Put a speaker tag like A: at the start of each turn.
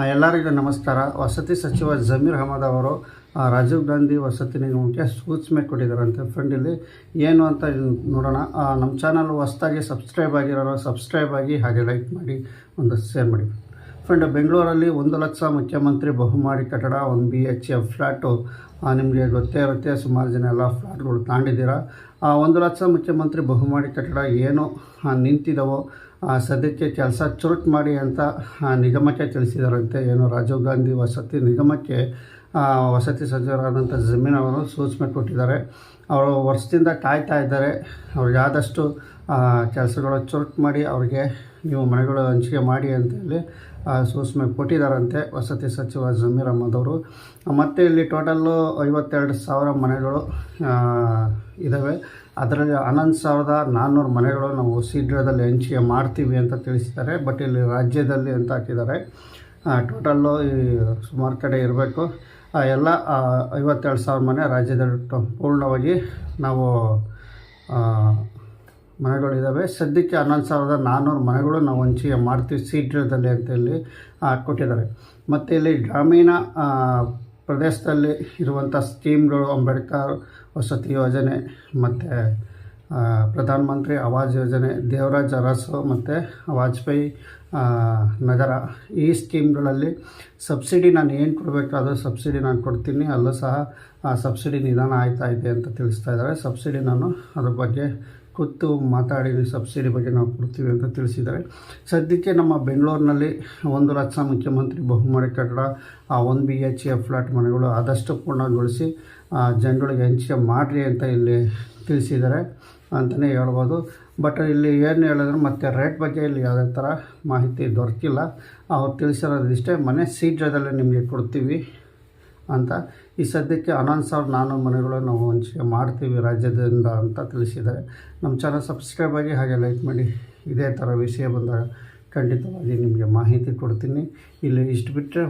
A: ಎಲ್ಲರಿಗೂ ನಮಸ್ಕಾರ. ವಸತಿ ಸಚಿವ ಜಮೀರ್ ಅಹಮದ್ ಅವರು ರಾಜೀವ್ ಗಾಂಧಿ ವಸತಿ ನಿಗಮಕ್ಕೆ ಸೂಚನೆ ಕೊಟ್ಟಿದ್ದಾರಂತೆ. ಫ್ರೆಂಡ್ ಇಲ್ಲಿ ಏನು ಅಂತ ನೋಡೋಣ. ನಮ್ಮ ಚಾನಲ್ ಹೊಸದಾಗಿ ಸಬ್ಸ್ಕ್ರೈಬ್ ಆಗಿರೋರು ಸಬ್ಸ್ಕ್ರೈಬ್ ಆಗಿ ಹಾಗೆ ಲೈಕ್ ಮಾಡಿ, ಒಂದು ಶೇರ್ ಮಾಡಿ. ಫ್ರೆಂಡ್ ಬೆಂಗಳೂರಲ್ಲಿ ಒಂದು ಲಕ್ಷ ಮುಖ್ಯಮಂತ್ರಿ ಬಹುಮಾಡಿ ಕಟ್ಟಡ, ಒಂದು ಬಿ ಎಚ್ ಎಫ್ ಫ್ಲ್ಯಾಟು ನಿಮಗೆ ಗೊತ್ತೇ ಇರುತ್ತೆ, ಸುಮಾರು ಜನ ಎಲ್ಲ ಫ್ಲ್ಯಾಟ್ಗಳು ತಾಂಡಿದ್ದೀರಾ. ಒಂದು ಲಕ್ಷ ಮುಖ್ಯಮಂತ್ರಿ ಬಹುಮಾಡಿ ಕಟ್ಟಡ ಏನು ನಿಂತಿದ್ದಾವೋ ಸದ್ಯಕ್ಕೆ ಕೆಲಸ ಚುರುಕು ಮಾಡಿ ಅಂತ ನಿಗಮಕ್ಕೆ ತಿಳಿಸಿದಾರಂತೆ. ಏನು, ರಾಜೀವ್ ಗಾಂಧಿ ವಸತಿ ನಿಗಮಕ್ಕೆ ವಸತಿ ಸಚಿವರಾದಂಥ ಜಮೀನ್ ಅವರು ಸೂಚನೆ ಕೊಟ್ಟಿದ್ದಾರೆ. ಅವರು ವರ್ಷದಿಂದ ಕಾಯ್ತಾ ಇದ್ದಾರೆ. ಅವ್ರಿಗೆ ಆದಷ್ಟು ಕೆಲಸಗಳು ಚುರುಕು ಮಾಡಿ ಅವ್ರಿಗೆ ನೀವು ಮನೆಗಳು ಹಂಚಿಕೆ ಮಾಡಿ ಅಂತೇಳಿ ಸೂಚನೆ ಕೊಟ್ಟಿದ್ದಾರಂತೆ ವಸತಿ ಸಚಿವ ಜಮೀರ್ ಅಹಮದ್ ಅವರು. ಮತ್ತು ಇಲ್ಲಿ ಟೋಟಲ್ಲು ಐವತ್ತೆರಡು ಸಾವಿರ ಮನೆಗಳು ಇದ್ದಾವೆ ಅದರಲ್ಲಿ ಹನ್ನೊಂದು ಸಾವಿರದ ನಾನ್ನೂರು ಮನೆಗಳು ನಾವು ಶೀಘ್ರದಲ್ಲಿ ಹಂಚಿಕೆ ಮಾಡ್ತೀವಿ ಅಂತ ತಿಳಿಸಿದ್ದಾರೆ. ಬಟ್ ಇಲ್ಲಿ ರಾಜ್ಯದಲ್ಲಿ ಅಂತ ಹಾಕಿದ್ದಾರೆ. ಟೋಟಲ್ಲು ಈ ಸುಮಾರು ಕಡೆ ಇರಬೇಕು. ಎಲ್ಲ ಐವತ್ತೆರಡು ಸಾವಿರ ಮನೆ ರಾಜ್ಯದಲ್ಲಿ ಪೂರ್ಣವಾಗಿ ನಾವು ಮನೆಗಳಿದ್ದಾವೆ ಸದ್ಯಕ್ಕೆ ಹನ್ನೊಂದು ಸಾವಿರದ ನಾನ್ನೂರು ಮನೆಗಳು ನಾವು ಹಂಚಿಕೆ ಮಾಡ್ತೀವಿ. ಸೀಟ್ರದಲ್ಲಿ ಅಂತ ಹೇಳಿ ಕೊಟ್ಟಿದ್ದಾರೆ. ಮತ್ತು ಇಲ್ಲಿ ಗ್ರಾಮೀಣ ಪ್ರದೇಶದಲ್ಲಿ ಇರುವಂಥ ಸ್ಕೀಮ್ಗಳು, ಅಂಬೇಡ್ಕರ್ ವಸತಿ ಯೋಜನೆ, ಮತ್ತು ಪ್ರಧಾನಮಂತ್ರಿ ಆವಾಜ್ ಯೋಜನೆ, ದೇವರಾಜ್ ಅರಸು, ಮತ್ತು ವಾಜಪೇಯಿ ನಗರ, ಈ ಸ್ಕೀಮ್ಗಳಲ್ಲಿ ಸಬ್ಸಿಡಿ ನಾನು ಏನು ಕೊಡಬೇಕು ಅದು ಸಬ್ಸಿಡಿ ನಾನು ಕೊಡ್ತೀನಿ. ಅಲ್ಲೂ ಸಹ, ಆ, ಸಬ್ಸಿಡಿ ನಿಧಾನ ಆಯ್ತಾ ಇದೆ ಅಂತ ತಿಳಿಸ್ತಾ ಇದ್ದಾರೆ. ಸಬ್ಸಿಡಿ ನಾನು ಅದ್ರ ಬಗ್ಗೆ ಕೂತು ಮಾತಾಡಿ ಸಬ್ಸಿಡಿ ಬಗ್ಗೆ ನಾವು ಕೊಡ್ತೀವಿ ಅಂತ ತಿಳಿಸಿದ್ದಾರೆ. ಸದ್ಯಕ್ಕೆ ನಮ್ಮ ಬೆಂಗಳೂರಿನಲ್ಲಿ ಒಂದು ಲಕ್ಷ ಮುಖ್ಯಮಂತ್ರಿ ಬಹುಮಾನ ಕಟ್ಟಡ, ಆ one B H F flat ಮನೆಗಳು ಆದಷ್ಟು ಪೂರ್ಣಗೊಳಿಸಿ ಜನಗಳಿಗೆ ಹಂಚಿಕೆ ಮಾಡಿರಿ ಅಂತ ಇಲ್ಲಿ ತಿಳಿಸಿದ್ದಾರೆ ಅಂತಲೇ ಹೇಳ್ಬೋದು. ಬಟ್ ಇಲ್ಲಿ ಏನು ಹೇಳಿದ್ರು ಮತ್ತು ರೇಟ್ ಬಗ್ಗೆ ಇಲ್ಲಿ ಯಾವುದೇ ಥರ ಮಾಹಿತಿ ದೊರಕಿಲ್ಲ. ಅವ್ರು ತಿಳಿಸಿರೋದಿಷ್ಟೇ ಮನೆ ಶೀಘ್ರದಲ್ಲೇ ನಿಮಗೆ ಕೊಡ್ತೀವಿ. ಅಂತ. ಈ ಸದ್ಯಕ್ಕೆ ಹನ್ನೊಂದು ಸಾವಿರದ ನಾನ್ನೂರು ಮನೆಗಳನ್ನು ನಾವು ಹಂಚಿಕೆ ಮಾಡ್ತೀವಿ ರಾಜ್ಯದಿಂದ ಅಂತ ತಿಳಿಸಿದ್ದಾರೆ. ನಮ್ಮ ಚಾನಲ್ ಸಬ್ಸ್ಕ್ರೈಬ್ ಆಗಿ ಹಾಗೆ ಲೈಕ್ ಮಾಡಿ. ಇದೇ ಥರ ವಿಷಯ ಬಂದಾಗ ಖಂಡಿತವಾಗಿ ನಿಮಗೆ ಮಾಹಿತಿ ಕೊಡ್ತೀನಿ. ಇಲ್ಲಿ ಇಷ್ಟು ಬಿಟ್ಟರೆ